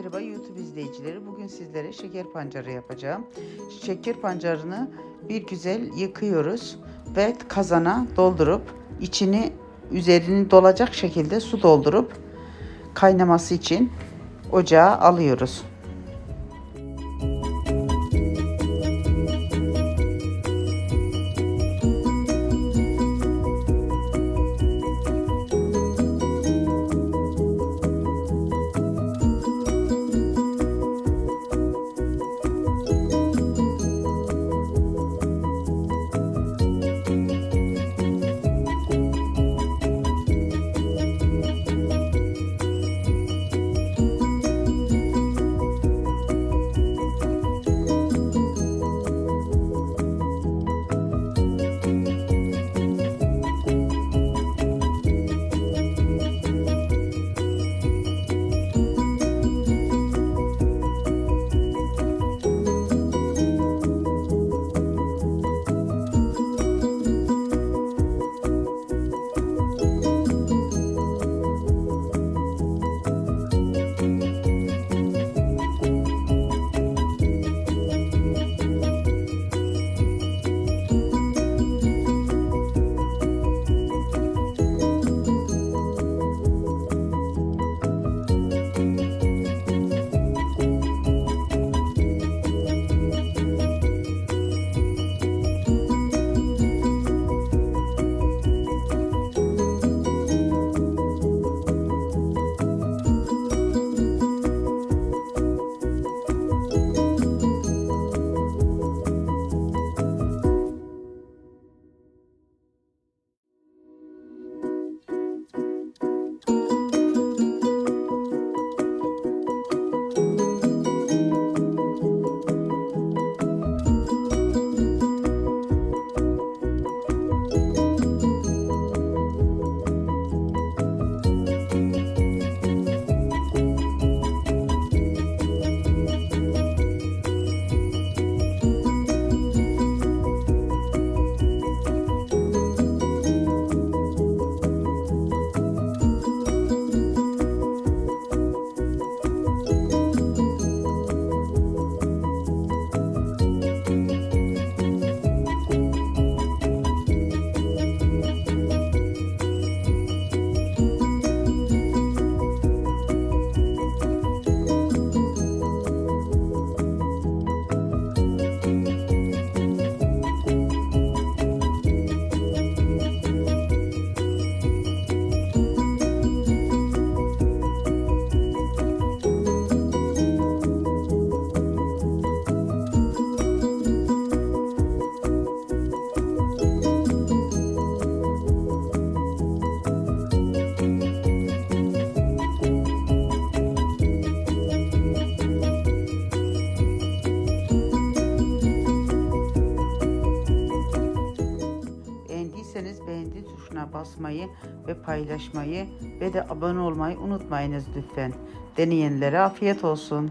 Merhaba YouTube izleyicileri. Bugün sizlere şeker pancarı yapacağım. Şeker pancarını bir güzel yıkıyoruz ve kazana doldurup içini üzerini dolacak şekilde su doldurup kaynaması için ocağa alıyoruz. Tuşuna basmayı ve paylaşmayı ve de abone olmayı unutmayınız lütfen. Deneyenlere afiyet olsun.